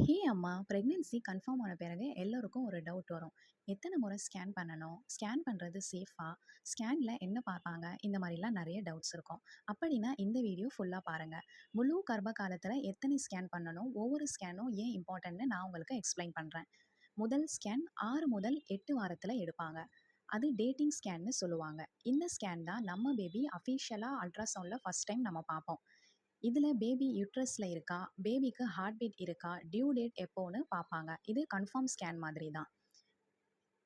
ஹே அம்மா! Pregnancy confirm ஆன பிறகு எல்லோருக்கும் ஒரு டவுட் வரும். எத்தனை முறை ஸ்கேன் பண்ணணும்? ஸ்கேன் பண்ணுறது சேஃபாக ஸ்கேனில் என்ன பார்ப்பாங்க? இந்த மாதிரிலாம் நிறைய டவுட்ஸ் இருக்கும். அப்படின்னா இந்த வீடியோ ஃபுல்லாக பாருங்கள் முழு கர்ப்ப காலத்தில் எத்தனை ஸ்கேன் பண்ணணும்? ஒவ்வொரு ஸ்கேனும் ஏன் இம்பார்ட்டன்ட்னு நான் உங்களுக்கு எக்ஸ்ப்ளைன் பண்ணுறேன் முதல் ஸ்கேன் ஆறு முதல் எட்டு வாரத்தில் எடுப்பாங்க. அது டேட்டிங் ஸ்கேன்னு சொல்லுவாங்க. இந்த ஸ்கேன் தான் நம்ம பேபி அஃபீஷியலாக அல்ட்ராசவுண்டில் ஃபர்ஸ்ட் டைம் நம்ம பார்ப்போம். இதில் பேபி யுட்ரஸ்ல இருக்கா? பேபிக்கு ஹார்ட் பீட் இருக்கா? டியூ டேட் எப்போன்னு பார்ப்பாங்க. இது கன்ஃபார்ம் ஸ்கேன் மாதிரி தான்.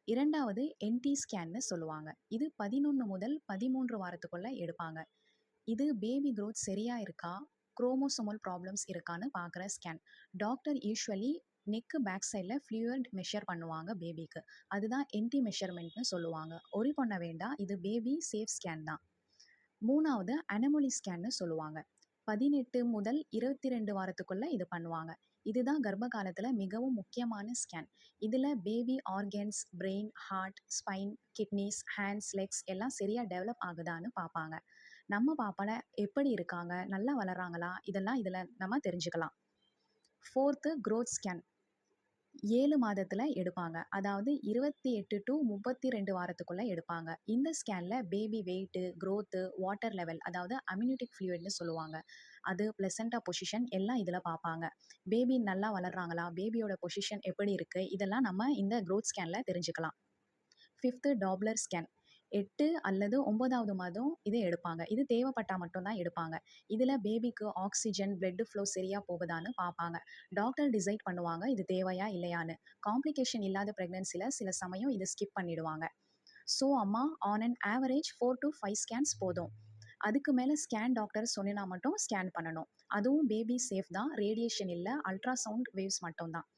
இரண்டாவது என்டி ஸ்கேன்னு சொல்லுவாங்க. இது 11 முதல் பதிமூன்று வாரத்துக்குள்ளே எடுப்பாங்க. இது பேபி க்ரோத் சரியாக இருக்கா? குரோமோசோமல் ப்ராப்ளம்ஸ் இருக்கான்னு பார்க்குற scan. Doctor usually neck back சைடில் ஃப்ளூயிட் மெஷர் பண்ணுவாங்க பேபிக்கு. அதுதான் என்டி மெஷர்மெண்ட்னு சொல்லுவாங்க. ஒரி பண்ண வேண்டாம். இது பேபி சேஃப் ஸ்கேன் தான். மூணாவது அனமொலி ஸ்கேன்னு சொல்லுவாங்க. 18 முதல் 22 வாரத்துக்குள்ள இது பண்ணுவாங்க. இதுதான் கர்ப்ப காலத்தில் மிகவும் முக்கியமான ஸ்கேன். இதில் baby organs, brain, heart, spine, kidneys hands, legs எல்லாம் சரியாக டெவலப் ஆகுதான்னு பார்ப்பாங்க. நம்ம பாப்பால எப்படி இருக்காங்க? நல்லா வளர்றாங்களா? இதெல்லாம் இதில் நம்ம தெரிஞ்சுக்கலாம். Fourth growth scan. ஏழு மாதத்தில் எடுப்பாங்க. அதாவது இருபத்தி எட்டு டு முப்பத்தி ரெண்டு வாரத்துக்குள்ளே எடுப்பாங்க. இந்த ஸ்கேனில் baby weight, growth water level அதாவது அம்யூனிட்டிக் ஃப்ளூயிட்ன்னு சொல்லுவாங்க. அது பிளசன்டா பொசிஷன் எல்லாம் இதில் பார்ப்பாங்க. பேபி நல்லா வளர்கிறாங்களா பேபியோட பொசிஷன் எப்படி இருக்குது இதெல்லாம் நம்ம இந்த க்ரோத் ஸ்கேனில் தெரிஞ்சுக்கலாம். Fifth doppler scan. எட்டு அல்லது 9வது மாதம் இதை எடுப்பாங்க. இது தேவைப்பட்டால் மட்டும் தான் எடுப்பாங்க. இதில் பேபிக்கு ஆக்ஸிஜன், பிளட் ஃப்ளோ சரியாக போகுதான்னு பார்ப்பாங்க. டாக்டர் டிசைட் பண்ணுவாங்க இது தேவையா? இல்லையான்னு. காம்ப்ளிகேஷன் இல்லாத ப்ரெக்னென்சியில் சில சமயம் இதை ஸ்கிப் பண்ணிடுவாங்க. ஸோ அம்மா on an average four to five scans போதும். அதுக்கு மேலே ஸ்கேன் டாக்டர் சொன்னினா மட்டும் ஸ்கேன் பண்ணணும். அதுவும் பேபி சேஃப் தான். ரேடியேஷன் இல்லை அல்ட்ராசவுண்ட் வேவ்ஸ் மட்டும்தான்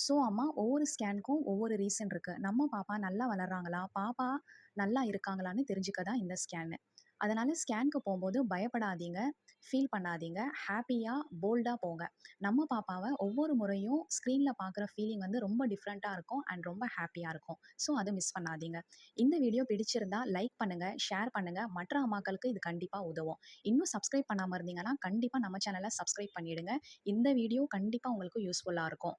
ஸோ அம்மா ஒவ்வொரு ஸ்கேனுக்கும் ஒவ்வொரு ரீசன் இருக்குது நம்ம பாப்பா நல்லா வளர்றாங்களா? பாப்பா நல்லா இருக்காங்களான்னு தெரிஞ்சுக்க தான் இந்த ஸ்கேனு. அதனால் ஸ்கேனுக்கு போகும்போது பயப்படாதீங்க. ஃபீல் பண்ணாதீங்க. ஹாப்பியாக போல்டாக போங்க. நம்ம பாப்பாவை ஒவ்வொரு முறையும் ஸ்க்ரீனில் பார்க்குற ஃபீலிங் வந்து ரொம்ப டிஃப்ரெண்ட்டாக இருக்கும் அண்ட் ரொம்ப ஹாப்பியாக இருக்கும். ஸோ அதை மிஸ் பண்ணாதீங்க. இந்த வீடியோ பிடிச்சிருந்தா லைக் பண்ணுங்கள் ஷேர் பண்ணுங்கள் மற்ற அம்மாக்களுக்கு இது கண்டிப்பாக உதவும். இன்னும் சப்ஸ்கிரைப் பண்ணாமல் இருந்தீங்கன்னா, கண்டிப்பாக நம்ம சேனலை சப்ஸ்கிரைப் பண்ணிடுங்க. இந்த வீடியோ கண்டிப்பாக உங்களுக்கு யூஸ்ஃபுல்லாக இருக்கும்.